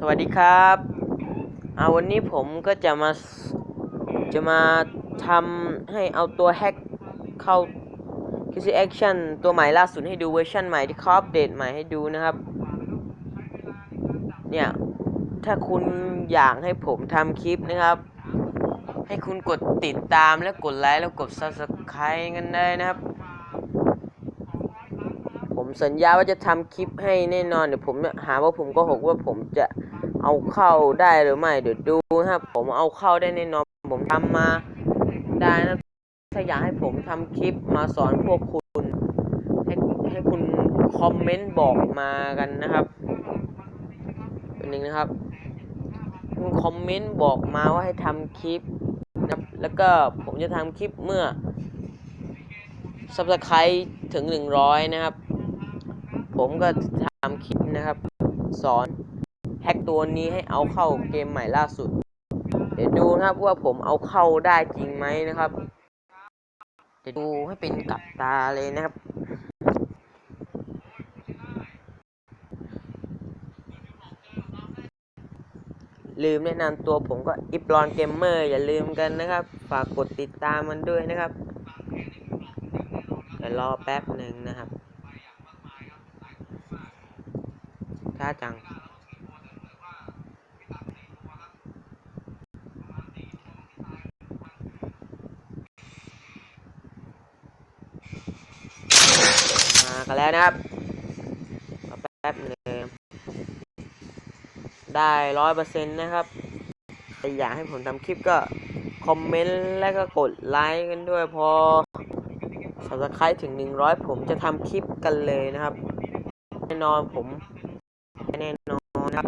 สวัสดีครับเอาวันนี้ผมก็จะมาจะมาทำให้เอาตัวแฮกเข้า QC Action ตัวใหม่ล่าสุดให้ดูเวอร์ชันใหม่ที่เขาอัปเดตใหม่ให้ดูนะครับ เนี่ย ถ้าคุณอยากให้ผมทำคลิปนะครับ ให้คุณกดติดตามและกดไลค์แล้วกด Subscribe กันได้นะครับ สัญญาว่าจะทำคลิปให้แน่นอนเดี๋ยวผมหาว่าผมก็หกว่าผมจะเอาเข้าได้หรือไม่เดี๋ยวดูนะครับ ผมเอาเข้าได้แน่นอนผมทำมาได้นะถ้าอยากให้ผมทำคลิปมาสอนพวกคุณให้ให้คุณคอมเมนต์บอกมากันนะครับเป็นหนึ่งนะครับคุณคอมเมนต์บอกมาว่าให้ทำคลิปนะครับแล้วก็ผมจะทำคลิปเมื่อ subscribe ถึง 100 นะครับ ผมก็ทำคลิปนะครับ สอนแฮกตัวนี้ให้เอาเข้าเกมใหม่ล่าสุด เดี๋ยวดูนะครับว่าผมเอาเข้าได้จริงไหมนะครับเดี๋ยวดูให้เป็นกับตาเลยนะครับ ลืมแนะนำตัวผมก็อิปลอนเกมเมอร์อย่าลืมกันนะครับ ฝากกดติดตามมันด้วยนะครับเดี๋ยวรอแป๊บหนึ่งนะครับ ช้าจัง มากันแล้วนะครับแป๊บหนึ่งได้ร้อยเปอร์เซ็นต์นะครับถ้าอยากให้ผมทำคลิปก็ คอมเมนต์แล้วก็กดไลค์กันด้วยพอ subscribe ถึง 100 ผมจะทำคลิปกันเลยนะครับ แน่นอนผม แน่นอนนะครับ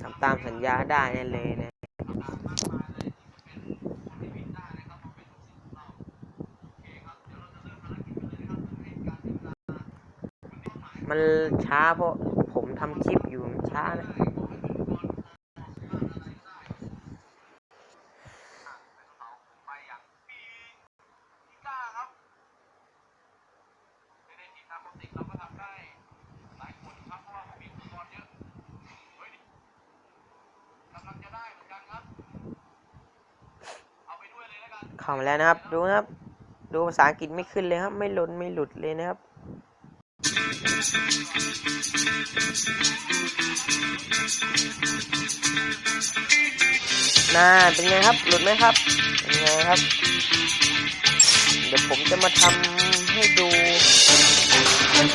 ทำตามสัญญาได้แน่เลยนะมันช้าเพราะผมทำคลิปอยู่มันช้านะ เข้ามาแล้วนะครับ ดูนะครับ ดูภาษาอังกฤษไม่ขึ้นเลยครับ ไม่หล่นไม่หลุดเลยนะครับ น่า เป็นไงครับ หลุดไหมครับ เป็นไงครับ เดี๋ยวผมจะมาทำให้ดู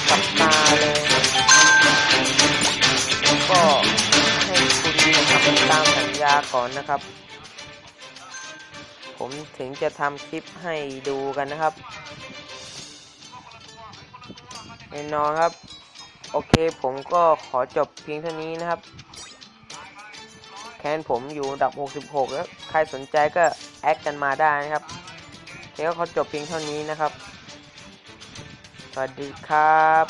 กับตาเลยแล้วก็ให้คุณทำตามสัญญาก่อนนะครับ ผมถึงจะทำคลิปให้ดูกันนะครับแน่นอนครับ โอเคผมก็ขอจบเพียงเท่านี้นะครับ แคนผมอยู่อันดับ 66 แล้ว ใครสนใจก็แอดกันมาได้นะครับโอเคก็ขอจบเพียงเท่านี้นะครับ สวัสดีครับ